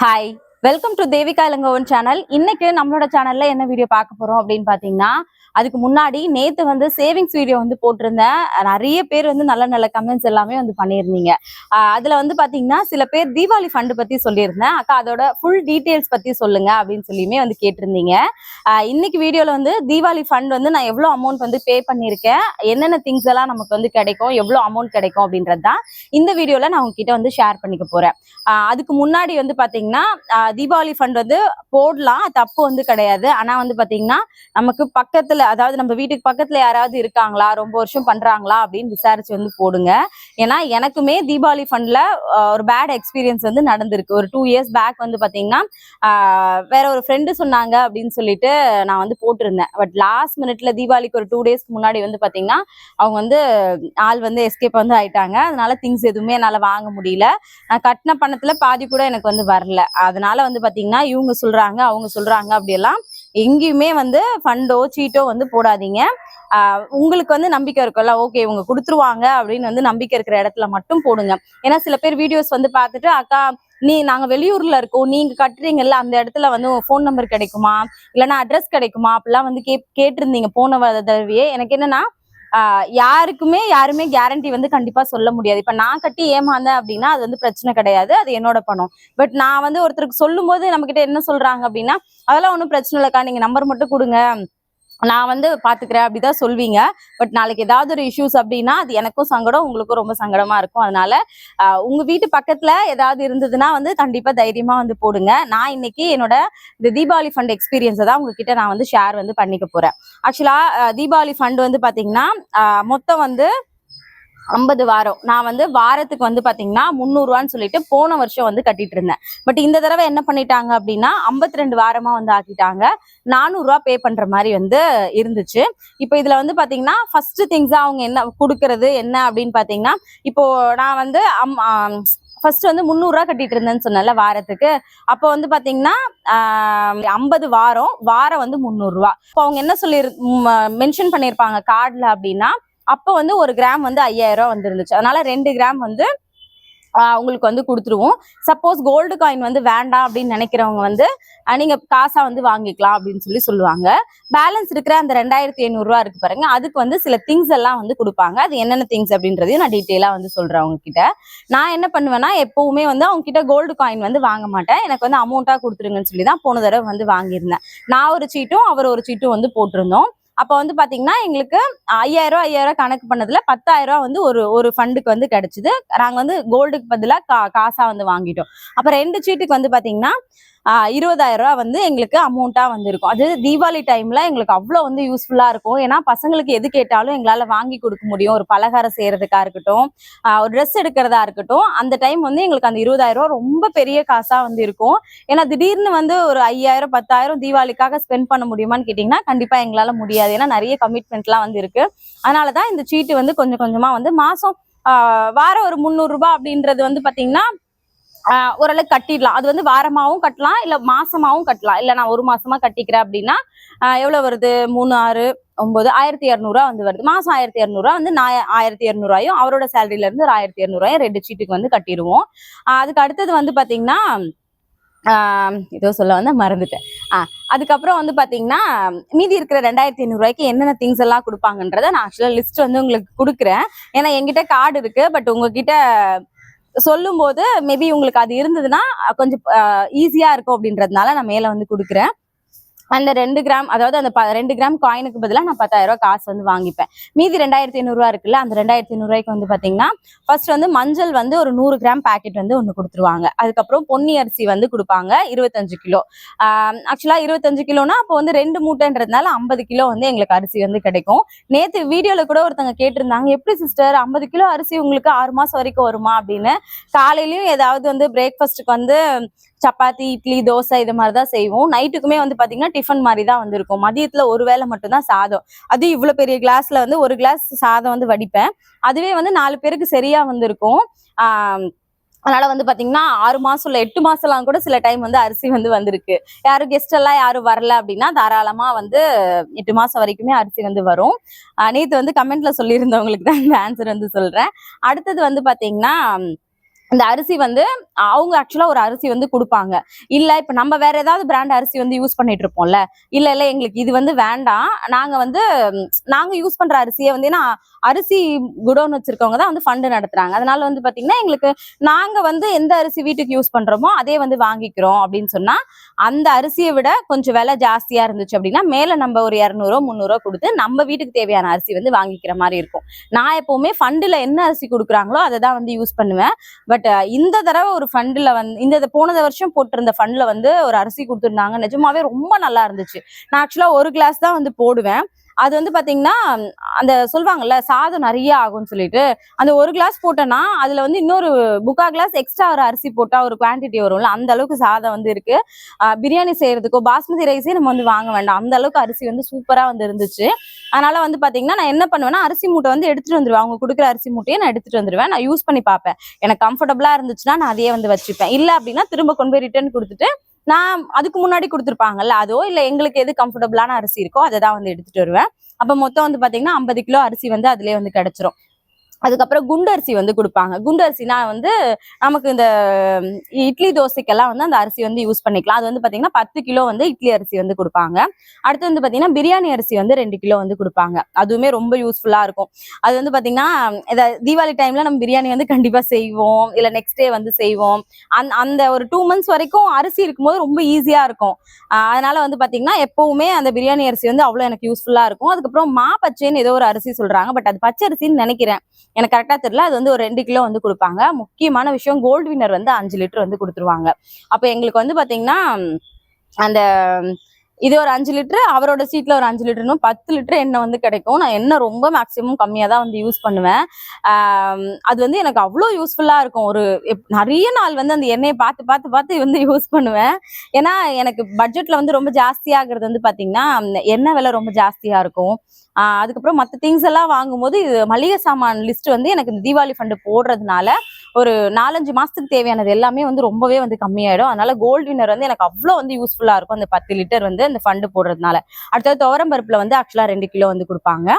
Hi welcome to Devika Elangovan channel இன்னைக்கு நம்மளோட சேனல்ல என்ன வீடியோ பார்க்க போறோம் அப்படின்னு பாத்தீங்கன்னா அதுக்கு முன்னாடி நேத்து வந்து சேவிங்ஸ் வீடியோ வந்து போட்டிருந்தேன். நிறைய பேர் வந்து நல்ல நல்ல கமெண்ட்ஸ் எல்லாமே வந்து பண்ணியிருந்தீங்க. அதில் அதுல வந்து பாத்தீங்கன்னா சில பேர் தீபாவளி ஃபண்டு பத்தி சொல்லியிருந்தேன். அக்கா அதோட ஃபுல் டீடைல்ஸ் பத்தி சொல்லுங்க அப்படின்னு சொல்லியுமே வந்து கேட்டிருந்தீங்க. இன்னைக்கு வீடியோல வந்து தீபாவளி ஃபண்ட் வந்து நான் எவ்வளவு அமௌண்ட் வந்து பே பண்ணியிருக்கேன் என்னென்ன திங்ஸ் எல்லாம் நமக்கு வந்து கிடைக்கும் எவ்வளவு அமௌண்ட் கிடைக்கும் அப்படின்றது தான் இந்த வீடியோல நான் உங்ககிட்ட வந்து ஷேர் பண்ணிக்க போறேன். அதுக்கு முன்னாடி வந்து பாத்தீங்கன்னா தீபாவளி ஃபண்ட் வந்து போடலாம் தப்பு வந்து கிடையாது. ஆனா வந்து பாத்தீங்கன்னா நமக்கு பக்கத்துல அதாவது நம்ம வீட்டுக்கு பக்கத்துல யாராவது இருக்காங்களா? ரொம்ப வருஷம் பண்றாங்களா? அப்படின்னு விசாரிச்சு வந்து போடுங்க. ஏன்னா எனக்குமே தீபாவளி ஃபண்ட்ல ஒரு பேட் எக்ஸ்பீரியன்ஸ் வந்து நடந்திருக்கு. ஒரு டூ இயர்ஸ் பேக் வந்து பாத்தீங்கன்னா வேற ஒரு ஃப்ரெண்டு சொன்னாங்க அப்படின்னு சொல்லிட்டு நான் வந்து போட்டிருந்தேன். பட் லாஸ்ட் மினிட்ல தீபாவளிக்கு ஒரு டூ டேஸ்க்கு முன்னாடி வந்து பாத்தீங்கன்னா அவங்க வந்து ஆள் வந்து எஸ்கேப் வந்து ஆயிட்டாங்க. அதனால திங்ஸ் எதுவுமே என்னால வாங்க முடியல. நான் கட்டின பணத்துல பாதி கூட எனக்கு வந்து வரல. அதனால வந்து பாத்தீங்கன்னா இவங்க சொல்றாங்க அவங்க சொல்றாங்க அப்படியெல்லாம் எங்கேயுமே வந்து ஃபண்டோ சீட்டோ வந்து போடாதீங்க. உங்களுக்கு வந்து நம்பிக்கை இருக்கும்ல ஓகே இவங்க கொடுத்துருவாங்க அப்படின்னு வந்து நம்பிக்கை இருக்கிற இடத்துல மட்டும் போடுங்க. ஏன்னா சில பேர் வீடியோஸ் வந்து பார்த்துட்டு அக்கா நீ நாங்க வெளியூர்ல இருக்கோம் நீங்க கட்டுறீங்கல்ல அந்த இடத்துல வந்து ஃபோன் நம்பர் கிடைக்குமா? இல்லைன்னா அட்ரஸ் கிடைக்குமா? அப்படிலாம் வந்து கே கேட்டிருந்தீங்க போன தடவையே. எனக்கு என்னன்னா யாருக்குமே யாருமே கேரண்டி வந்து கண்டிப்பா சொல்ல முடியாது. இப்ப நான் கட்டி ஏமாந்தேன் அப்படின்னா அது வந்து பிரச்சனை கிடையாது. அது என்னோட பணம். பட் நான் வந்து ஒருத்தருக்கு சொல்லும் போது நம்ம கிட்ட என்ன சொல்றாங்க அப்படின்னா அதெல்லாம் ஒன்றும் பிரச்சனை இல்லைக்கா. நீங்க நம்பர் மட்டும் கொடுங்க. நான் வந்து பாத்துக்கிறேன் அப்படிதான் சொல்வீங்க. பட் நாளைக்கு ஏதாவது ஒரு இஷ்யூஸ் அப்படின்னா அது எனக்கும் சங்கடம் உங்களுக்கும் ரொம்ப சங்கடமா இருக்கும். அதனால உங்க வீட்டு பக்கத்துல ஏதாவது இருந்ததுன்னா வந்து கண்டிப்பா தைரியமா வந்து போடுங்க. நான் இன்னைக்கு என்னோட இந்த தீபாவளி ஃபண்ட் எக்ஸ்பீரியன்ஸை தான் உங்ககிட்ட நான் வந்து ஷேர் வந்து பண்ணிக்க போறேன். ஆக்சுவலா தீபாவளி ஃபண்ட் வந்து பாத்தீங்கன்னா மொத்தம் வந்து ஐம்பது வாரம். நான் வந்து வாரத்துக்கு வந்து பார்த்தீங்கன்னா முந்நூறுவான்னு சொல்லிட்டு போன வருஷம் வந்து கட்டிட்டு இருந்தேன். பட் இந்த தடவை என்ன பண்ணிட்டாங்க அப்படின்னா 52 ரெண்டு வாரமாக வந்து ஆக்கிட்டாங்க. நானூறுரூவா பே பண்ணுற மாதிரி வந்து இருந்துச்சு. இப்போ இதில் வந்து பார்த்தீங்கன்னா ஃபர்ஸ்ட் திங்ஸாக அவங்க என்ன கொடுக்கறது என்ன அப்படின்னு பார்த்தீங்கன்னா இப்போ நான் வந்து அம் ஃபர்ஸ்ட் வந்து முந்நூறுரூவா கட்டிட்டு இருந்தேன்னு சொன்னேன்ல வாரத்துக்கு. அப்போ வந்து பார்த்தீங்கன்னா ஐம்பது வாரம் வாரம் வந்து முந்நூறுரூவா இப்போ அவங்க என்ன சொல்லி மென்ஷன் பண்ணியிருப்பாங்க கார்டில் அப்படின்னா அப்போ வந்து ஒரு கிராம் வந்து ஐயாயிரம் வந்துருந்துச்சு. அதனால ரெண்டு கிராம் வந்து உங்களுக்கு வந்து கொடுத்துருவோம். சப்போஸ் கோல்டு காயின் வந்து வேண்டாம் அப்படின்னு நினைக்கிறவங்க வந்து நீங்கள் நீங்க காசா வந்து வாங்கிக்கலாம் அப்படின்னு சொல்லி சொல்லுவாங்க. பேலன்ஸ் இருக்கிற அந்த ரெண்டாயிரத்தி ஐநூறுரூவா இருக்கு பாருங்க. அதுக்கு வந்து சில திங்ஸ் எல்லாம் வந்து கொடுப்பாங்க. அது என்னென்ன திங்ஸ் அப்படின்றதையும் நான் டீட்டெயிலாக வந்து சொல்றேன் அவங்க கிட்ட நான் என்ன பண்ணுவேன்னா எப்பவுமே வந்து அவங்க கிட்ட கோல்டு காயின் வந்து வாங்க மாட்டேன். எனக்கு வந்து அமௌண்ட்டாக கொடுத்துருங்கன்னு சொல்லி தான் போன தடவை வந்து வாங்கியிருந்தேன். நான் ஒரு சீட்டும் அவர் ஒரு சீட்டும் வந்து போட்டிருந்தோம். அப்போ வந்து பார்த்தீங்கன்னா எங்களுக்கு ஐயாயிரம் ஐயாயிரம் கணக்கு பண்ணதுல பத்தாயிரம் வந்து ஒரு ஒரு ஃபண்டுக்கு வந்து கிடைச்சிது. நாங்கள் வந்து கோல்டுக்கு பதிலாக கா காசாக வந்து வாங்கிட்டோம். அப்போ ரெண்டு சீட்டுக்கு வந்து பார்த்தீங்கன்னா இருபதாயிரம் ரூபா வந்து எங்களுக்கு அமௌண்ட்டாக வந்துருக்கும். அது தீபாவளி டைம்ல எங்களுக்கு அவ்வளோ வந்து யூஸ்ஃபுல்லாக இருக்கும். ஏன்னா பசங்களுக்கு எது கேட்டாலும் எங்களால் வாங்கி கொடுக்க முடியும். ஒரு பலகாரம் செய்கிறதுக்காக இருக்கட்டும் ஒரு ட்ரெஸ் எடுக்கிறதா இருக்கட்டும் அந்த டைம் வந்து எங்களுக்கு அந்த இருபதாயிரம் ரூபா ரொம்ப பெரிய காசாக வந்து இருக்கும். ஏன்னா திடீர்னு வந்து ஒரு ஐயாயிரம் பத்தாயிரம் தீபாவளிக்காக ஸ்பெண்ட் பண்ண முடியுமான்னு கேட்டிங்கன்னா கண்டிப்பாக எங்களால் முடியாது. ஏன்னா நிறைய கமிட்மெண்ட்லாம் வந்து இருக்கு. அதனாலதான் இந்த சீட்டு வந்து கொஞ்சம் கொஞ்சமாக வந்து மாதம் வாரம் ஒரு முந்நூறுரூபா அப்படின்றது வந்து பார்த்தீங்கன்னா ஓரளவுக்கு கட்டிடலாம். அது வந்து வாரமாகவும் கட்டலாம் இல்லை மாசமாகவும் கட்டலாம். இல்லை நான் ஒரு மாசமா கட்டிக்கிறேன் அப்படின்னா எவ்வளோ வருது? மூணு ஆறு ஒன்பது ஆயிரத்தி இரநூறுவா வந்து வருது. மாசம் ஆயிரத்தி இரநூறுவா வந்து நான் ஆயிரத்தி இரநூறுவாயும் அவரோட சேலரியில இருந்து ஒரு ஆயிரத்தி இரநூறுவாயும் ரெண்டு சீட்டுக்கு வந்து கட்டிடுவோம். அதுக்கு அடுத்தது வந்து பாத்தீங்கன்னா இதோ சொல்ல வந்து மறந்துட்டேன். ஆ அதுக்கப்புறம் வந்து பார்த்தீங்கன்னா மீதி இருக்கிற ரெண்டாயிரத்தி ஐநூறுரூவாய்க்கு என்னென்ன திங்ஸ் எல்லாம் கொடுப்பாங்கன்றத நான் ஆக்சுவலாக லிஸ்ட் வந்து உங்களுக்கு கொடுக்குறேன். ஏன்னா எங்கிட்ட கார்டு இருக்குது பட் உங்ககிட்ட சொல்லும் போது மேபி உங்களுக்கு அது இருந்ததுன்னா அஹ் கொஞ்சம் ஈஸியா இருக்கும் அப்படின்றதுனால நான் மேல வந்து கொடுக்குறேன். அந்த ரெண்டு கிராம் அதாவது அந்த ப- ரெண்டு கிராம் காயினுக்கு பதிலாக நான் பத்தாயிரம் ரூபாய் காசு வந்து வாங்கிப்பேன். மீதி ரெண்டாயிரத்தி ஐநூறுரூவா இருக்குல்ல அந்த ரெண்டாயிரத்தி ஐநூறுரூவாய்க்கு வந்து பார்த்தீங்கன்னா ஃபர்ஸ்ட் வந்து மஞ்சள் வந்து ஒரு நூறு கிராம் பாக்கெட் வந்து ஒன்று கொடுத்துருவாங்க. அதுக்கப்புறம் பொன்னி அரிசி வந்து கொடுப்பாங்க இருபத்தஞ்சு கிலோ. ஆக்சுவலாக இருபத்தஞ்சு கிலோனா அப்போ வந்து ரெண்டு மூட்டைன்றதுனால ஐம்பது கிலோ வந்து எங்களுக்கு அரிசி வந்து கிடைக்கும். நேற்று வீடியோவில் கூட ஒருத்தங்க கேட்டிருந்தாங்க எப்படி சிஸ்டர் ஐம்பது கிலோ அரிசி உங்களுக்கு ஆறு மாதம் வரைக்கும் வருமா? அப்படின்னு. காலையிலையும் ஏதாவது வந்து பிரேக்ஃபாஸ்ட்டுக்கு வந்து சப்பாத்தி இட்லி தோசை இது மாதிரி தான் செய்வோம். நைட்டுக்குமே வந்து பார்த்தீங்கன்னா டிஃபன் மாதிரி தான் வந்திருக்கும். மதியத்தில் ஒரு வேளை மட்டும்தான் சாதம். அது இவ்வளோ பெரிய கிளாஸில் வந்து ஒரு கிளாஸ் சாதம் வந்து வடிப்பேன். அதுவே வந்து நாலு பேருக்கு சரியாக வந்திருக்கும். அதனால வந்து பாத்தீங்கன்னா ஆறு மாசம் இல்ல எட்டு மாசம்லாம் கூட சில டைம் வந்து அரிசி வந்து வந்திருக்கு. யாரும் கெஸ்ட் எல்லாம் யாரும் வரல அப்படின்னா தாராளமா வந்து எட்டு மாசம் வரைக்குமே அரிசி வந்து வரும். நேத்து வந்து கமெண்ட்ல சொல்லியிருந்தவங்களுக்கு தான் இந்த ஆன்சர் வந்து சொல்றேன். அடுத்தது வந்து பாத்தீங்கன்னா இந்த அரிசி வந்து அவங்க ஆக்சுவலா ஒரு அரிசி வந்து கொடுப்பாங்க. இல்ல இப்ப நம்ம வேற ஏதாவது பிராண்ட் அரிசி வந்து யூஸ் பண்ணிட்டு இருப்போம்ல. இல்ல இல்ல எங்களுக்கு இது வந்து வேண்டாம். நாங்க வந்து நாங்க யூஸ் பண்ற அரிசியை வந்து ஏன்னா அரிசி குடோன் வச்சிருக்கவங்க தான் வந்து ஃபண்டு நடத்துறாங்க. அதனால வந்து பாத்தீங்கன்னா எங்களுக்கு நாங்க வந்து எந்த அரிசி வீட்டுக்கு யூஸ் பண்றோமோ அதே வந்து வாங்கிக்கிறோம் அப்படின்னு சொன்னா அந்த அரிசியை விட கொஞ்சம் விலை ஜாஸ்தியா இருந்துச்சு அப்படின்னா மேல நம்ம ஒரு இரநூறுவா முந்நூறுவா கொடுத்து நம்ம வீட்டுக்கு தேவையான அரிசி வந்து வாங்கிக்கிற மாதிரி இருக்கும். நான் எப்பவுமே ஃபண்டுல என்ன அரிசி கொடுக்குறாங்களோ அதை தான் வந்து யூஸ் பண்ணுவேன். பட் Uh, இந்த தடவை ஒரு ஃபண்டில் வந்து இந்த போன வருஷம் போட்டிருந்த ஃபண்டில் வந்து ஒரு அரிசி கொடுத்துருந்தாங்க. நிஜமாவே ரொம்ப நல்லா இருந்துச்சு. நான் ஆக்சுவலாக ஒரு கிளாஸ் தான் வந்து போடுவேன். அது வந்து பாத்தீங்கன்னா அந்த சொல்லுவாங்கல்ல சாதம் நிறைய ஆகும்னு சொல்லிட்டு அந்த ஒரு கிளாஸ் போட்டேன்னா அதுல வந்து இன்னொரு புக்கா கிளாஸ் எக்ஸ்ட்ரா ஒரு அரிசி போட்டா ஒரு குவான்டிட்டி வரும்ல அந்த அளவுக்கு சாதம் வந்து இருக்கு. பிரியாணி செய்யறதுக்கோ பாஸ்மதி ரைஸே நம்ம வந்து வாங்க வேண்டாம். அந்த அளவுக்கு அரிசி வந்து சூப்பரா வந்து இருந்துச்சு. அதனால வந்து பாத்தீங்கன்னா நான் என்ன பண்ணுவேன்னா அரிசி மூட்டை வந்து எடுத்துட்டு வந்துருவேன். அவங்க கொடுக்குற அரிசி மூட்டையை நான் எடுத்துட்டு வந்துருவேன். நான் யூஸ் பண்ணி பார்ப்பேன். எனக்கு கம்ஃபர்டபுளா இருந்துச்சுன்னா நான் அதையே வந்து வச்சுப்பேன். இல்லை அப்படின்னா திரும்ப கொண்டு போய் ரிட்டர்ன் கொடுத்துட்டு நான் அதுக்கு முன்னாடி கொடுத்துருப்பாங்கல்ல அதோ? இல்லை எங்களுக்கு எது கம்ஃபர்டபுளான அரிசி இருக்கோ அதை தான் வந்து எடுத்துட்டு வருவேன். அப்போ மொத்தம் வந்து பாத்தீங்கன்னா ஐம்பது கிலோ அரிசி வந்து அதுலேயே வந்து கிடைச்சிரும். அதுக்கப்புறம் குண்டு அரிசி வந்து கொடுப்பாங்க. குண்டரிசினா வந்து நமக்கு இந்த இட்லி தோசைக்கெல்லாம் வந்து அந்த அரிசி வந்து யூஸ் பண்ணிக்கலாம். அது வந்து பார்த்தீங்கன்னா பத்து கிலோ வந்து இட்லி அரிசி வந்து கொடுப்பாங்க. அடுத்து வந்து பார்த்தீங்கன்னா பிரியாணி அரிசி வந்து ரெண்டு கிலோ வந்து கொடுப்பாங்க. அதுவுமே ரொம்ப யூஸ்ஃபுல்லாக இருக்கும். அது வந்து பார்த்தீங்கன்னா இதை தீபாவளி டைம்ல நம்ம பிரியாணி வந்து கண்டிப்பாக செய்வோம். இல்லை நெக்ஸ்ட் டே வந்து செய்வோம். அந் அந்த ஒரு டூ மந்த்ஸ் வரைக்கும் அரிசி இருக்கும்போது ரொம்ப ஈஸியாக இருக்கும். அதனால வந்து பார்த்தீங்கன்னா எப்பவுமே அந்த பிரியாணி அரிசி வந்து அவ்வளோ எனக்கு யூஸ்ஃபுல்லாக இருக்கும். அதுக்கப்புறம் மா பச்சைன்னு ஏதோ ஒரு அரிசி சொல்கிறாங்க பட் அது பச்சை அரிசின்னு நினைக்கிறேன். எனக்கு கரெக்டாக தெரியல. அது வந்து ஒரு ரெண்டு கிலோ வந்து கொடுப்பாங்க. முக்கியமான விஷயம் கோல்டு வின்னர் வந்து அஞ்சு லிட்டர் வந்து கொடுத்துருவாங்க. அப்போ எங்களுக்கு வந்து பார்த்தீங்கன்னா அந்த இது ஒரு அஞ்சு லிட்டரு அவரோட சீட்ல ஒரு அஞ்சு லிட்டர்னு பத்து லிட்டர் எண்ணெய் வந்து கிடைக்கும். நான் எண்ணெய் ரொம்ப மேக்ஸிமம் கம்மியாக தான் வந்து யூஸ் பண்ணுவேன். அது வந்து எனக்கு அவ்வளோ யூஸ்ஃபுல்லாக இருக்கும். ஒரு எப்- நிறைய நாள் வந்து அந்த எண்ணெயை பார்த்து பார்த்து பார்த்து வந்து யூஸ் பண்ணுவேன். ஏன்னா எனக்கு பட்ஜெட்ல வந்து ரொம்ப ஜாஸ்தியாகிறது வந்து பார்த்தீங்கன்னா அந்த எண்ணெய் விலை ரொம்ப ஜாஸ்தியாக இருக்கும். அதுக்கப்புறம் மற்ற திங்ஸ் எல்லாம் வாங்கும்போது இது மளிகை சாமான் லிஸ்ட் வந்து எனக்கு இந்த தீபாவளி ஃபண்டு போடுறதுனால ஒரு நாலஞ்சு மாதத்துக்கு தேவையானது எல்லாமே வந்து ரொம்பவே வந்து கம்மியாயிடும். அதனால கோல்டு வின்னர் வந்து எனக்கு அவ்வளோ வந்து யூஸ்ஃபுல்லாக இருக்கும். அந்த பத்து லிட்டர் வந்து இந்த ஃபண்டு போடுறதுனால. அடுத்தது துவரம் பருப்புல வந்து ஆக்சுவலா ரெண்டு கிலோ வந்து கொடுப்பாங்க.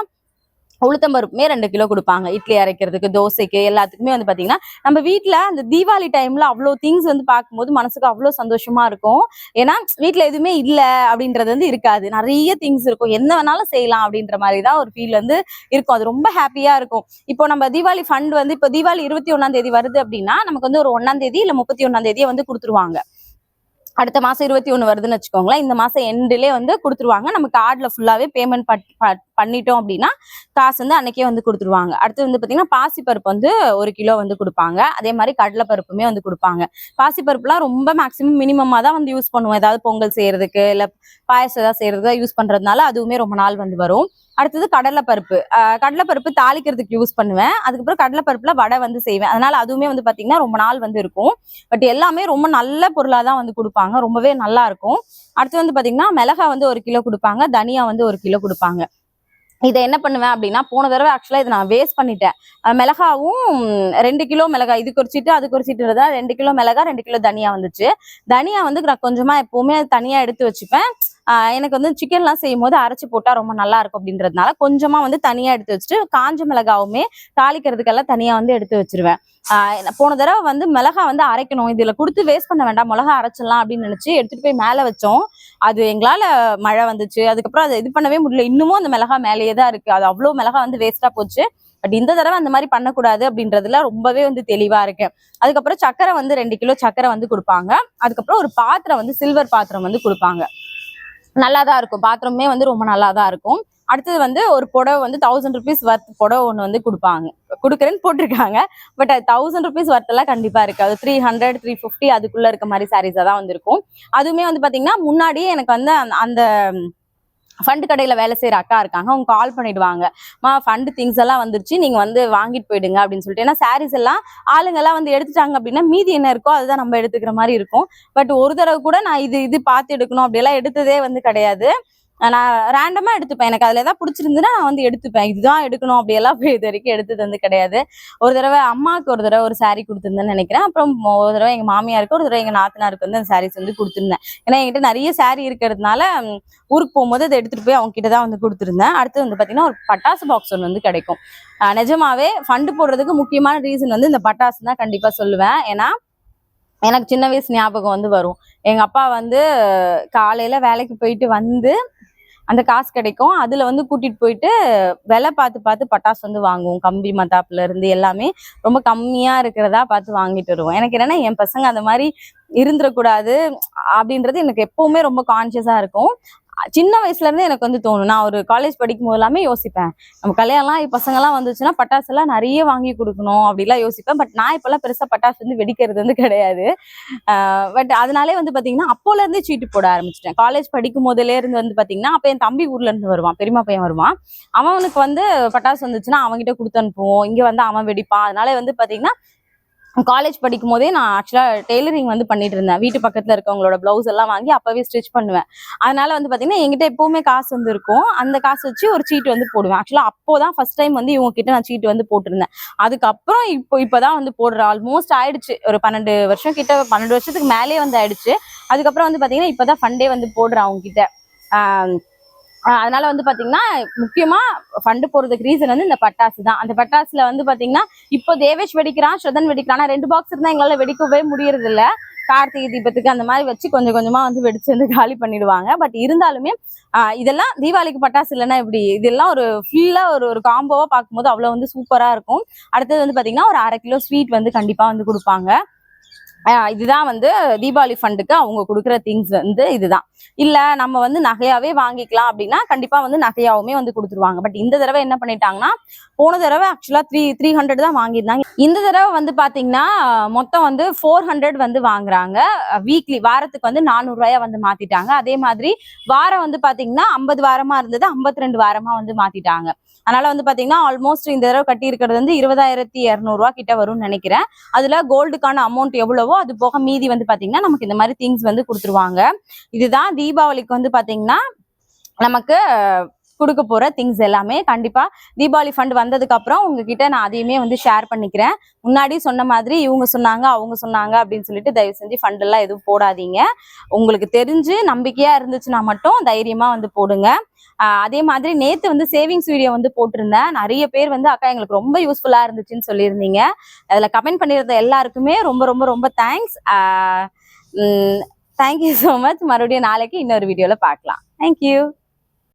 உளுத்தம் பருப்புமே ரெண்டு கிலோ கொடுப்பாங்க. இட்லி அரைக்கிறதுக்கு தோசைக்கு எல்லாத்துக்குமே வந்து பாத்தீங்கன்னா நம்ம வீட்டில் அந்த தீபாவளி டைம்ல அவ்வளோ திங்ஸ் வந்து பார்க்கும்போது மனசுக்கு அவ்வளோ சந்தோஷமா இருக்கும். ஏன்னா வீட்டில் எதுவுமே இல்லை அப்படின்றது வந்து இருக்காது. நிறைய திங்ஸ் இருக்கும். என்ன வேணாலும் செய்யலாம் அப்படின்ற மாதிரி தான் ஒரு ஃபீல் வந்து இருக்கும். அது ரொம்ப ஹாப்பியா இருக்கும். இப்போ நம்ம தீபாவளி ஃபண்ட் வந்து இப்போ தீபாவளி இருபத்தி ஒண்ணாம் தேதி வருது அப்படின்னா நமக்கு வந்து ஒரு ஒண்ணாம் தேதி இல்ல முப்பத்தி ஒண்ணாம் தேதியை வந்து கொடுத்துருவாங்க. அடுத்த மாசம் இருபத்தி ஒன்று வருதுன்னு வச்சுக்கோங்களேன் இந்த மாசம் எண்டிலே வந்து கொடுத்துருவாங்க. நம்ம கார்டுல ஃபுல்லாவே பேமெண்ட் பண்ணிட்டோம் அப்படின்னா காசு வந்து அன்னைக்கே வந்து கொடுத்துருவாங்க. அடுத்து வந்து பாத்தீங்கன்னா பாசிப்பருப்பு வந்து ஒரு கிலோ வந்து கொடுப்பாங்க. அதே மாதிரி கடலைப்பருப்புமே வந்து கொடுப்பாங்க. பாசிப்பருப்புலாம் ரொம்ப மேக்ஸிமம் மினிமமாக தான் வந்து யூஸ் பண்ணுவோம். ஏதாவது பொங்கல் செய்யறதுக்கு இல்லை பாயசம் ஏதாவது செய்யறதுக்கு யூஸ் பண்றதுனால அதுவுமே ரொம்ப நாள் வந்து வரும். அடுத்தது கடலைப்பருப்பு. கடலைப்பருப்பு தாளிக்கிறதுக்கு யூஸ் பண்ணுவேன். அதுக்கப்புறம் கடலைப்பருப்புல வடை வந்து செய்வேன். அதனால அதுவுமே வந்து பாத்தீங்கன்னா ரொம்ப நாள் வந்து இருக்கும். பட் எல்லாமே ரொம்ப நல்ல பொருளா தான் வந்து கொடுப்பாங்க. ரொம்பவே நல்லா இருக்கும். அடுத்து வந்து பாத்தீங்கன்னா மிளகா வந்து ஒரு கிலோ கொடுப்பாங்க. தனியா வந்து ஒரு கிலோ கொடுப்பாங்க. இதை என்ன பண்ணுவேன் அப்படின்னா போன தடவை ஆக்சுவலாக இதை நான் வேஸ்ட் பண்ணிட்டேன். மிளகாவும் ரெண்டு கிலோ மிளகா இது குறிச்சிட்டு அது குறிச்சிட்டு இருந்தால் ரெண்டு கிலோ மிளகா ரெண்டு கிலோ தனியா வந்துச்சு. தனியா வந்து நான் கொஞ்சமாக எப்போவுமே தனியாக எடுத்து வச்சுப்பேன். எனக்கு வந்து சிக்கன்லாம் செய்யும் போது அரைச்சி போட்டால் ரொம்ப நல்லா இருக்கும் அப்படின்றதுனால கொஞ்சமா வந்து தனியா எடுத்து வச்சுட்டு காஞ்ச மிளகாவுமே தாளிக்கிறதுக்கெல்லாம் தனியா வந்து எடுத்து வச்சிருவேன். போன தடவை வந்து மிளகா வந்து அரைக்கணும். இதுல கொடுத்து வேஸ்ட் பண்ண வேண்டாம். மிளகா அரைச்சிடலாம் அப்படின்னு நினச்சி எடுத்துட்டு போய் மேலே வச்சோம். அது எங்களால் மழை வந்துச்சு. அதுக்கப்புறம் அதை இது பண்ணவே முடியல. இன்னமும் அந்த மிளகா மேலேயே தான் இருக்கு. அது அவ்வளோ மிளகா வந்து வேஸ்டா போச்சு. பட் இந்த தடவை அந்த மாதிரி பண்ணக்கூடாது அப்படின்றதுல ரொம்பவே வந்து தெளிவா இருக்கு அதுக்கப்புறம் சக்கரை வந்து ரெண்டு கிலோ சக்கரை வந்து கொடுப்பாங்க. அதுக்கப்புறம் ஒரு பாத்திரம் வந்து சில்வர் பாத்திரம் வந்து கொடுப்பாங்க. நல்லா தான் இருக்கும். பாத்ரூமே வந்து ரொம்ப நல்லா தான் இருக்கும். அடுத்தது வந்து ஒரு புடவை வந்து தௌசண்ட் ருபீஸ் வர்த் புடவை ஒன்று வந்து கொடுப்பாங்க. கொடுக்குறேன்னு போட்டிருக்காங்க. பட் அது தௌசண்ட் ருபீஸ் வர்த்தெல்லாம் கண்டிப்பாக இருக்குது அது த்ரீ ஹண்ட்ரட் த்ரீ ஃபிஃப்டி அதுக்குள்ளே இருக்க மாதிரி சாரீஸாக தான் வந்திருக்கும். அதுவுமே வந்து பார்த்தீங்கன்னா முன்னாடியே எனக்கு வந்து அந்த- அந்த ஃபண்டு கடையில வேலை செய்யற அக்கா இருக்காங்க அவங்க கால் பண்ணிடுவாங்க. மா ஃபண்டு திங்ஸ் எல்லாம் வந்துருச்சு நீங்க வந்து வாங்கிட்டு போயிடுங்க அப்படின்னு சொல்லிட்டு. ஏன்னா சாரீஸ் எல்லாம் ஆளுங்க எல்லாம் வந்து எடுத்துட்டாங்க அப்படின்னா மீதி என்ன இருக்கோ அதுதான் நம்ம எடுத்துக்கிற மாதிரி இருக்கும். பட் ஒரு தடவை கூட நான் இது இது பார்த்து எடுக்கணும் அப்படியெல்லாம் எடுத்ததே வந்து கிடையாது. நான் ரேண்டமாக எடுத்துப்பேன். எனக்கு அதில் எதாவது பிடிச்சிருந்துன்னா நான் வந்து எடுத்துப்பேன். இதுதான் எடுக்கணும் அப்படியெல்லாம் போய் இது வரைக்கும் எடுத்தது வந்து கிடையாது. ஒரு தடவை அம்மாவுக்கு ஒரு தடவை ஒரு சாரீ கொடுத்துருந்தேன்னு நினைக்கிறேன். அப்புறம் ஒரு தடவை எங்கள் மாமியாருக்கு ஒரு தடவை எங்கள் நாத்தனாருக்கு வந்து அந்த சாரீஸ் வந்து கொடுத்துருந்தேன். ஏன்னா என்கிட்ட நிறைய saree இருக்கிறதுனால ஊருக்கு போகும்போது அதை எடுத்துகிட்டு போய் அவங்க கிட்ட தான் வந்து கொடுத்துருந்தேன். அடுத்து வந்து பார்த்தீங்கன்னா ஒரு பட்டாசு பாக்ஸ் ஒன்று வந்து கிடைக்கும். நிஜமாவே ஃபண்டு போடுறதுக்கு முக்கியமான ரீசன் வந்து இந்த பட்டாசு தான் கண்டிப்பாக சொல்லுவேன். ஏன்னா எனக்கு சின்ன வயசு ஞாபகம் வந்து வரும். எங்கள் அப்பா வந்து காலையில் வேலைக்கு போயிட்டு வந்து அந்த காசு கிடைக்கும். அதுல வந்து கூட்டிட்டு போயிட்டு விலை பார்த்து பார்த்து பட்டாசு வந்து வாங்குவோம். கம்பி மத்தாப்புல இருந்து எல்லாமே ரொம்ப கம்மியா இருக்கிறதா பார்த்து வாங்கிட்டு வருவோம். எனக்கு என்னன்னா என் பசங்க அந்த மாதிரி இருந்துடக்கூடாது அப்படின்றது எனக்கு எப்பவுமே ரொம்ப கான்சியஸா இருக்கும். சின்ன வயசுல இருந்தே எனக்கு வந்து தோணும். நான் ஒரு காலேஜ் படிக்கும் போது எல்லாமே யோசிப்பேன். நம்ம கல்யாணம்லாம் பசங்க எல்லாம் வந்துச்சுன்னா பட்டாசு எல்லாம் நிறைய வாங்கி கொடுக்கணும் அப்படிலாம் யோசிப்பேன். பட் நான் இப்பெல்லாம் பெருசா பட்டாசு வந்து வெடிக்கிறது வந்து கிடையாது. பட் அதனாலே வந்து பாத்தீங்கன்னா அப்போல இருந்தே சீட்டு போட ஆரம்பிச்சிட்டேன். காலேஜ் படிக்கும் போதுல இருந்து வந்து பாத்தீங்கன்னா அப்ப என் தம்பி ஊர்ல இருந்து வருவான். பெரியமா பையன் வருவான். அவனுக்கு வந்து பட்டாசு வந்துச்சுன்னா அவன்கிட்ட கொடுத்து அனுப்புவோம். இங்க வந்து அவன் வெடிப்பான். அதனால வந்து பாத்தீங்கன்னா காலேஜ் படிக்கும் போதே நான் ஆக்சுவலாக டெய்லரிங் வந்து பண்ணிட்டு இருந்தேன். வீட்டு பக்கத்தில் இருக்கவங்களோட ப்ளவுஸ் எல்லாம் வாங்கி அப்போவே ஸ்டிச் பண்ணுவேன். அதனால வந்து பார்த்தீங்கன்னா எங்கிட்ட எப்பவுமே காசு வந்து இருக்கும். அந்த காசு வச்சு ஒரு சீட் வந்து போடுவேன். ஆக்சுவலா அப்போதான் ஃபர்ஸ்ட் டைம் வந்து இவங்க கிட்ட நான் சீட் வந்து போட்டிருந்தேன். அதுக்கப்புறம் இப்போ இப்போ தான் வந்து போடுறேன் ஆல்மோஸ்ட் ஆயிடுச்சு. ஒரு பன்னெண்டு வருஷம் கிட்ட பன்னெண்டு வருஷத்துக்கு மேலே வந்து ஆயிடுச்சு. அதுக்கப்புறம் வந்து பார்த்திங்கன்னா இப்போ தான் ஃபண்டே வந்து போடுறேன் அவங்க கிட்ட அதனால வந்து பாத்தீங்கன்னா முக்கியமா ஃபண்டு போறதுக்கு ரீசன் வந்து இந்த பட்டாசு தான். அந்த பட்டாசுல வந்து பாத்தீங்கன்னா இப்போ தேவேஷ் வெடிக்கிறான் ஸ்ரதன் வெடிக்கிறான் ரெண்டு பாக்ஸ் இருந்தா எங்களால வெடிக்கவே முடியறது இல்ல கார்த்திகை தீபத்துக்கு அந்த மாதிரி வச்சு கொஞ்சம் கொஞ்சமா வந்து வெடிச்சு வந்து காலி பண்ணிடுவாங்க. பட் இருந்தாலுமே இதெல்லாம் தீபாவளிக்கு பட்டாசு இல்லைன்னா இப்படி இதெல்லாம் ஒரு ஃபுல்லா ஒரு ஒரு காம்போவா பார்க்கும்போது அவ்வளவு வந்து சூப்பரா இருக்கும். அடுத்தது வந்து பாத்தீங்கன்னா ஒரு அரை கிலோ ஸ்வீட் வந்து கண்டிப்பா வந்து கொடுப்பாங்க. இதுதான் வந்து தீபாவளி ஃபண்டுக்கு அவங்க கொடுக்குற திங்ஸ் வந்து இதுதான். இல்ல நம்ம வந்து நகையாவே வாங்கிக்கலாம் அப்படின்னா கண்டிப்பா வந்து நகையாவுமே வந்து கொடுத்துருவாங்க. பட் இந்த தடவை என்ன பண்ணிட்டாங்கன்னா போன தடவை ஆக்சுவலா த்ரீ த்ரீ ஹண்ட்ரட் தான் வாங்கியிருந்தாங்க. இந்த தடவை வந்து பாத்தீங்கன்னா மொத்தம் வந்து ஃபோர் ஹண்ட்ரட் வந்து வாங்குறாங்க. வீக்லி வாரத்துக்கு வந்து நானூறு ரூபாயா வந்து மாத்திட்டாங்க. அதே மாதிரி வாரம் வந்து பாத்தீங்கன்னா ஐம்பது வாரமா இருந்தது 52 ரெண்டு வாரமா வந்து மாத்திட்டாங்க. அதனால வந்து பாத்தீங்கன்னா ஆல்மோஸ்ட் இந்த தடவை கட்டி இருக்கிறது வந்து இருபதாயிரத்தி இரநூறுவா கிட்ட வரும்னு நினைக்கிறேன். அதுல கோல்டுக்கான அமௌண்ட் எவ்வளவோ அது போக மீதி வந்து பாத்தீங்கன்னா நமக்கு இந்த மாதிரி திங்ஸ் வந்து கொடுத்துருவாங்க. இதுதான் தீபாவளிக்கு வந்து பாத்தீங்கன்னா நமக்கு கொடுக்க போற திங்ஸ் எல்லாமே கண்டிப்பா தீபாவளி ஃபண்ட் வந்ததுக்கு அப்புறம் உங்ககிட்ட நான் அதையுமே வந்து ஷேர் பண்ணிக்கிறேன். முன்னாடி சொன்ன மாதிரி இவங்க சொன்னாங்க அவங்க சொன்னாங்க அப்படின்னு சொல்லிட்டு தயவு செஞ்சு ஃபண்ட் எல்லாம் எதுவும் போடாதீங்க. உங்களுக்கு தெரிஞ்சு நம்பிக்கையா இருந்துச்சுன்னா மட்டும் தைரியமா வந்து போடுங்க. அதே மாதிரி நேத்து வந்து சேவிங்ஸ் வீடியோ வந்து போட்டிருந்தேன். நிறைய பேர் வந்து அக்கா எங்களுக்கு ரொம்ப யூஸ்ஃபுல்லா இருந்துச்சுன்னு சொல்லியிருந்தீங்க. அதுல கமெண்ட் பண்ணியிருந்த எல்லாருக்குமே ரொம்ப ரொம்ப ரொம்ப தேங்க்ஸ் தேங்க்யூ ஸோ மச் மறுபடியும் நாளைக்கு இன்னொரு வீடியோவில் பார்க்கலாம். தேங்க்யூ